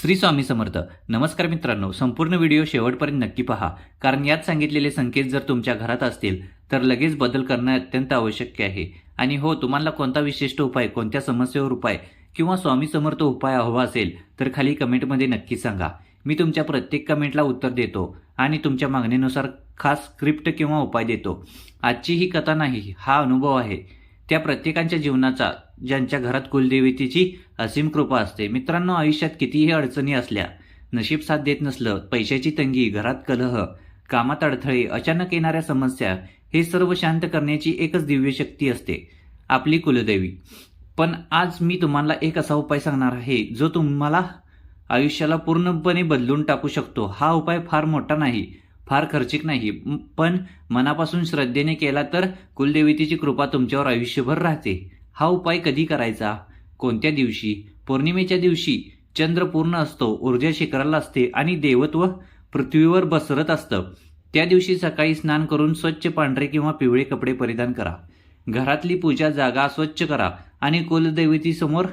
श्री स्वामी समर्थ. नमस्कार मित्रांनो संपूर्ण व्हिडिओ शेवटपर्यंत नक्की पहा. कारण यात सांगितलेले संकेत जर तुमच्या घरात असतील तर लगेच बदल करणे अत्यंत आवश्यक आहे. आणि हो तुम्हाला कोणता विशिष्ट उपाय कोणत्या समस्येवर उपाय किंवा स्वामी समर्थ उपाय हवा असेल तर खाली कमेंटमध्ये नक्की सांगा. मी तुमच्या प्रत्येक कमेंटला उत्तर देतो आणि तुमच्या मागणीनुसार खास स्क्रिप्ट किंवा उपाय देतो. आजची ही कथा नाही हा अनुभव आहे. त्या प्रत्येकांच्या जीवनाचा ज्यांच्या घरात कुलदेवतेची असीम कृपा असते. मित्रांनो आयुष्यात कितीही अडचणी असल्या नशीब साथ देत नसलं पैशाची तंगी घरात कलह कामात अडथळे अचानक येणाऱ्या समस्या हे सर्व शांत करण्याची एकच दिव्य शक्ती असते. आपली कुलदेवी. पण आज मी तुम्हाला एक असा उपाय सांगणार आहे जो तुम्हाला आयुष्याला पूर्णपणे बदलून टाकू शकतो. हा उपाय फार मोठा नाही फार खर्चिक नाही पण मनापासून श्रद्धेने केला तर कुलदेवतेची कृपा तुमच्यावर आयुष्यभर राहते. हा उपाय कधी करायचा? कोणत्या दिवशी? पौर्णिमेच्या दिवशी चंद्र पूर्ण असतो ऊर्जा शिखराला असते आणि देवत्व पृथ्वीवर बसरत असतं. त्या दिवशी सकाळी स्नान करून स्वच्छ पांढरे किंवा पिवळे कपडे परिधान करा. घरातली पूजा जागा स्वच्छ करा आणि कुलदेवतीसमोर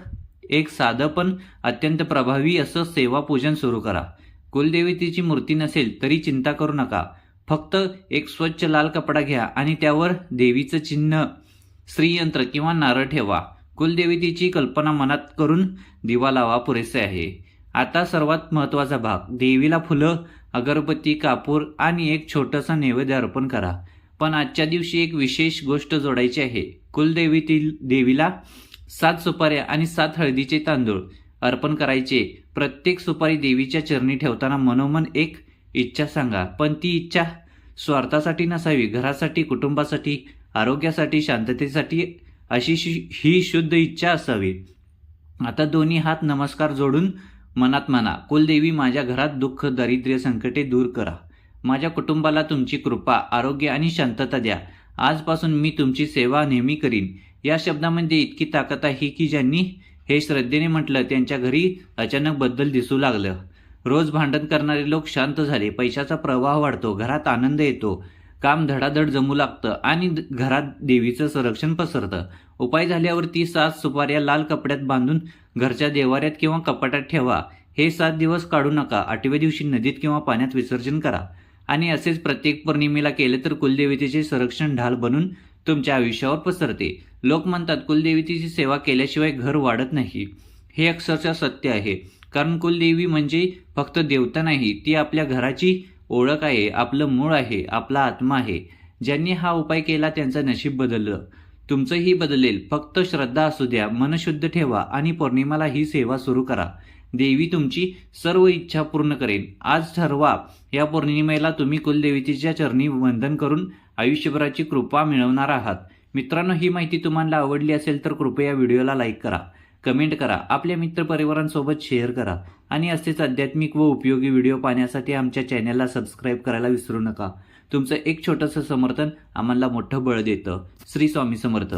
एक साधं पण अत्यंत प्रभावी असं सेवा पूजन सुरू करा. कुलदेवतेची मूर्ती नसेल तरी चिंता करू नका. फक्त एक स्वच्छ लाल कपडा घ्या आणि त्यावर देवीचं चिन्ह श्रीयंत्र किंवा नारळ ठेवा. कुलदेवतेची कल्पना मनात करून दिवा लावा पुरेसे आहे. आता सर्वात महत्त्वाचा भाग देवीला फुलं अगरबत्ती कापूर आणि एक छोटंसं नैवेद्य अर्पण करा. पण आजच्या दिवशी एक विशेष गोष्ट जोडायची आहे. कुलदेवीतील देवीला सात सुपाऱ्या आणि सात हळदीचे तांदूळ अर्पण करायचे. प्रत्येक सुपारी देवीच्या चरणी ठेवताना मनोमन एक इच्छा सांगा. पण ती इच्छा स्वार्थासाठी नसावी घरासाठी कुटुंबासाठी आरोग्यासाठी शांततेसाठी अशी ही शुद्ध इच्छा असावी. आता दोन्ही हात नमस्कार जोडून मनात म्हणा कुलदेवी माझ्या घरात दुःख दारिद्र्य संकटे दूर करा. माझ्या कुटुंबाला तुमची कृपा आरोग्य आणि शांतता द्या. आजपासून मी तुमची सेवा नेहमी करीन. या शब्दामध्ये इतकी ताकद आहे की ज्यांनी हे श्रद्धेने म्हटलं त्यांच्या घरी अचानक बदल दिसू लागलं. रोज भांडण करणारे लोक शांत झाले. पैशाचा प्रवाह वाढतो. घरात आनंद येतो. काम धडाधड जमू लागतं आणि द- घरात देवीचं संरक्षण पसरतं. उपाय झाल्यावर ती सात सुपाऱ्या लाल कपड्यात बांधून घरच्या देवाऱ्यात किंवा कपाटात ठेवा. हे सात दिवस काढू नका. आठव्या दिवशी नदीत किंवा पाण्यात विसर्जन करा. आणि असेच प्रत्येक पौर्णिमेला केले तर कुलदेवतेचे संरक्षण ढाल बनून तुमच्या आयुष्यावर पसरते. लोक म्हणतात कुलदेवतेची सेवा केल्याशिवाय घर वाढत नाही. हे अक्षरशः सत्य आहे. कारण कुलदेवी म्हणजे फक्त देवता नाही ती आपल्या घराची ओळख आहे आपलं मूळ आहे आपला आत्मा आहे. ज्यांनी हा उपाय केला त्यांचं नशीब बदललं. तुमचंही बदलेल. फक्त श्रद्धा असू द्या मन शुद्ध ठेवा आणि पौर्णिमाला ही सेवा सुरू करा. देवी तुमची सर्व इच्छा पूर्ण करेन. आज ठरवा या पौर्णिमेला तुम्ही कुलदेवीच्या चरणी वंदन करून आयुष्यभराची कृपा मिळवणार आहात. मित्रांनो ही माहिती तुम्हाला आवडली असेल तर कृपया व्हिडिओला लाईक करा. कमेंट करा आपल्या मित्रपरिवारांसोबत शेअर करा आणि असेच आध्यात्मिक व उपयोगी व्हिडिओ पाहण्यासाठी आमच्या चॅनलला सबस्क्राईब करायला विसरू नका. तुमचं एक छोटंसं समर्थन आम्हाला मोठं बळ देतं. श्री स्वामी समर्थ.